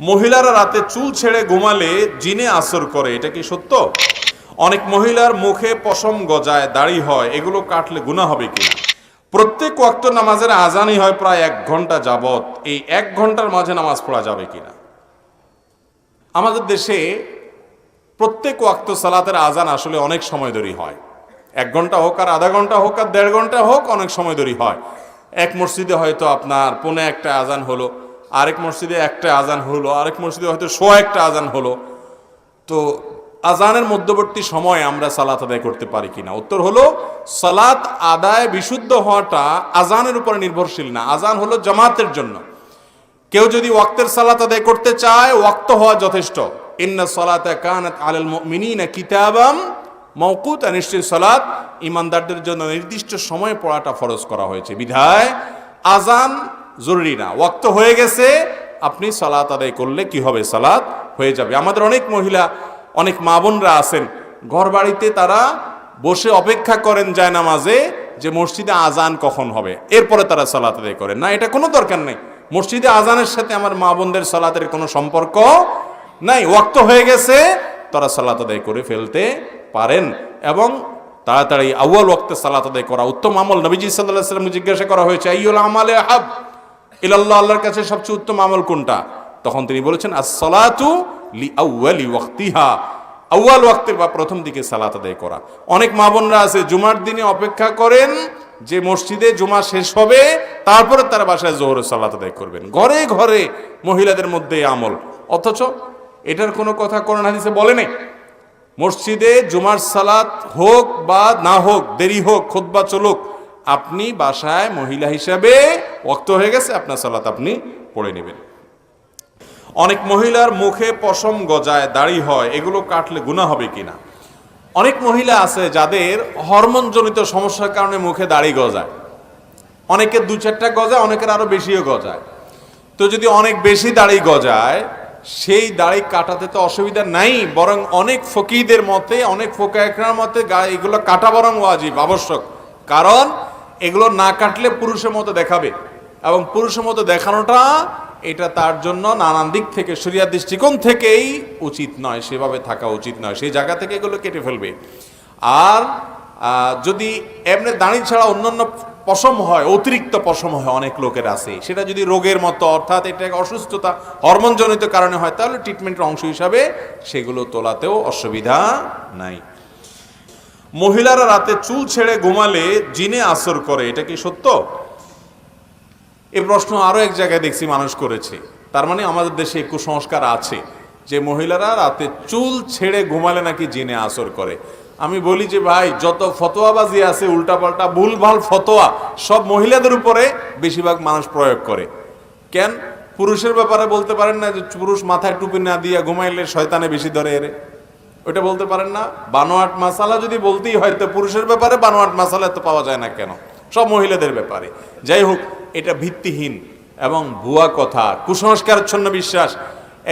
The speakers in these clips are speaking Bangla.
মহিলারা রাতে চুল ছেড়ে ঘুমালে জিনে আসর করে, এটা কি সত্য? অনেক মহিলার মুখে পশম গজায়, দাড়ি হয়, এগুলো কাটলে গুণা হবে কিনা প্রত্যেক ওয়াক্ত নামাজের আজানই হয় প্রায় এক ঘণ্টা যাবত এই এক ঘণ্টার মাঝে নামাজ পড়া যাবে কিনা আমাদের দেশে প্রত্যেক ওয়াক্ত সালাতের আজান আসলে অনেক সময় ধরে হয়। এক ঘণ্টা হোক আর আধা ঘণ্টা হোক আর দেড় ঘণ্টা হোক অনেক সময় ধরে হয়। এক মসজিদে হয়তো আপনার পৌনে একটা আজান হলো আরেক মসজিদে একটা আজান হলো, আরেক মসজিদে হয়তো শো একটা আজান হলো। তো আজানের মধ্যবর্তী সময়ে আমরা সালাত আদায় করতে পারি কিনা? উত্তর হলো, সালাত আদায় বিশুদ্ধ হওয়াটা আজানের উপর নির্ভরশীল না। আজান হলো জামাতের জন্য। কেউ যদি ওয়াক্তের সালাত আদায় করতে চায়, ওয়াক্ত হওয়া যথেষ্ট। ইন্না সালাতা কানাত আলাল মুমিনিনা কিতাবাম মওকুতা। নিশ্চয় সালাত ইমানদারদের জন্য নির্দিষ্ট সময়ে পড়াটা ফরজ করা হয়েছে। বিধায়, আজান জরুরি না। ওয়াক্ত হয়ে গেছে, আপনি সালাত আদায় করলে কি হবে? সালাত হয়ে যাবে। আমাদের অনেক মহিলা, অনেক মা বোনরা আছেন। ঘর বাড়িতে তারা বসে অপেক্ষা করেন যায় নামাজে যে মসজিদে আজান কখন হবে। এরপরে তারা সালাত আদায় করেন। না, এটা কোনো দরকার নেই। মসজিদে আজানের সাথে আমার মা বোনদের সালাতের কোনো সম্পর্ক নাই। ওয়াক্ত হয়ে গেছে, তারা সালাত আদায় করে ফেলতে পারেন এবং তাড়াতাড়ি, আউয়াল ওয়াক্তে সালাত আদায় করা উত্তম আমল। নবীজি সাল্লাহ সাল্লাম জিজ্ঞাসা করা হয়েছে আইউল আমালে আহাব ইলাল্লাহ, আল্লাহর কাছে সবচেয়ে উত্তম আমল কোনটা? তখন তিনি বলেছেন as-salatu লি আউয়ালি ওয়াক্তিহা। আউয়াল ওয়াক্তের বা প্রথম দিকে সালাত আদায় করা। অনেক মা বোনরা আছে, জুমার দিনে অপেক্ষা করেন যে মসজিদে জুমা শেষ হবে, তারপরে তারা বাসায় জোহরের সালাত আদায় করবেন। ঘরে ঘরে মহিলাদের মধ্যে আমল। অথচ এটার কোনো কথা কোরআন হাদিসে বলে নেই। মসজিদে জুমার সালাত হোক বা না হোক, দেরি হোক, খুতবা চলুক, আপনি বাসায় মহিলা হিসাবে ওক্ত হয়ে গেছে, আপনার সালাত আপনি পড়ে নেবেন। অনেক মহিলার মুখে পশম গজায় দাড়ি হয়, এগুলো কাটলে গুণা হবে কিনা? অনেক মহিলা আছে যাদের হরমোনজনিত সমস্যার কারণে মুখে দাড়ি গজায়। অনেকের দু চারটা গজায়, অনেকের আরও বেশিও গজায়। তো যদি অনেক বেশি দাড়ি গজায়, সেই দাড়ি কাটাতে তো অসুবিধা নাই, বরং অনেক ফকিদের মতে, অনেক ফোকায়করার মতে এগুলো কাটা বরং ওয়াজিব, আবশ্যক। কারণ এগুলো না কাটলে পুরুষের মতো দেখাবে। এবং পুরুষের মতো দেখানোটা, এটা তার জন্য নানান দিক থেকে, শরিয়ার দৃষ্টিকোণ থেকেই উচিত নয়, সেভাবে থাকা উচিত নয়। সেই জায়গা থেকে এগুলো কেটে ফেলবে। আর যদি এমনি দাঁড়ি ছাড়া অন্যান্য পশম হয়, অতিরিক্ত পশম হয়, অনেক লোকের আছে, সেটা যদি রোগের মতো, অর্থাৎ এটা এক অসুস্থতা, হরমোনজনিত কারণে হয়, তাহলে ট্রিটমেন্টের অংশ হিসাবে সেগুলো তোলাতেও অসুবিধা নাই। মহিলারা রাতে চুল ছেড়ে ঘুমালে জিনে আসর করে, এটা কি সত্য? এই প্রশ্ন আরও এক জায়গায় দেখছি মানুষ করেছে। তার মানে আমাদের দেশে কুসংস্কার আছে যে মহিলারা রাতে চুল ছেড়ে ঘুমালে নাকি জিনে আসর করে। আমি বলি যে ভাই, যত ফতোয়াবাজি আছে, উল্টাপাল্টা ভুলভাল ফতোয়া, সব মহিলাদের উপরে বেশিরভাগ মানুষ প্রয়োগ করে। কেন? পুরুষের ব্যাপারে বলতে পারেন না যে পুরুষ মাথায় টুপি না দিয়ে ঘুমাইলে শয়তানে বেশি ধরে এরে। ওইটা বলতে পারেন না। বানোয়াট মাসালা যদি বলতেই হয়, তো পুরুষের ব্যাপারে বানোয়াট মাসালা তো পাওয়া যায় না কেন? সব মহিলাদের ব্যাপারে। যাই হোক এটা ভিত্তিহীন এবং ভুয়া কথা। কুসংস্কারচ্ছন্ন বিশ্বাস।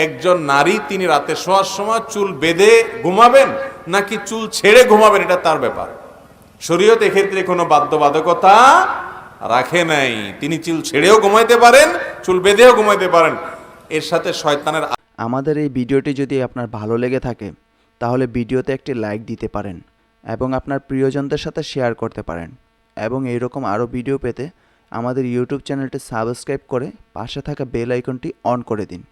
একজন নারী তিনি রাতে শোয়ার সময় চুল বেঁধে ঘুমাবেন নাকি চুল ছেড়ে ঘুমাবেন এটা তার ব্যাপার। শরীয়ত এক্ষেত্রে কোনো বাধ্যবাধকতা রাখে নাই। তিনি চুল ছেড়েও ঘুমাইতে পারেন, চুল বেঁধেও ঘুমাইতে পারেন। এর সাথে শয়তানের আমাদের এই ভিডিওটি যদি আপনার ভালো লেগে থাকে, তাহলে ভিডিওতে একটি লাইক দিতে পারেন এবং আপনার প্রিয়জনদের সাথে শেয়ার করতে পারেন। এবং এইরকম আরও ভিডিও পেতে আমাদের ইউটিউব চ্যানেলটি সাবস্ক্রাইব করে পাশে থাকা বেল আইকনটি অন করে দিন।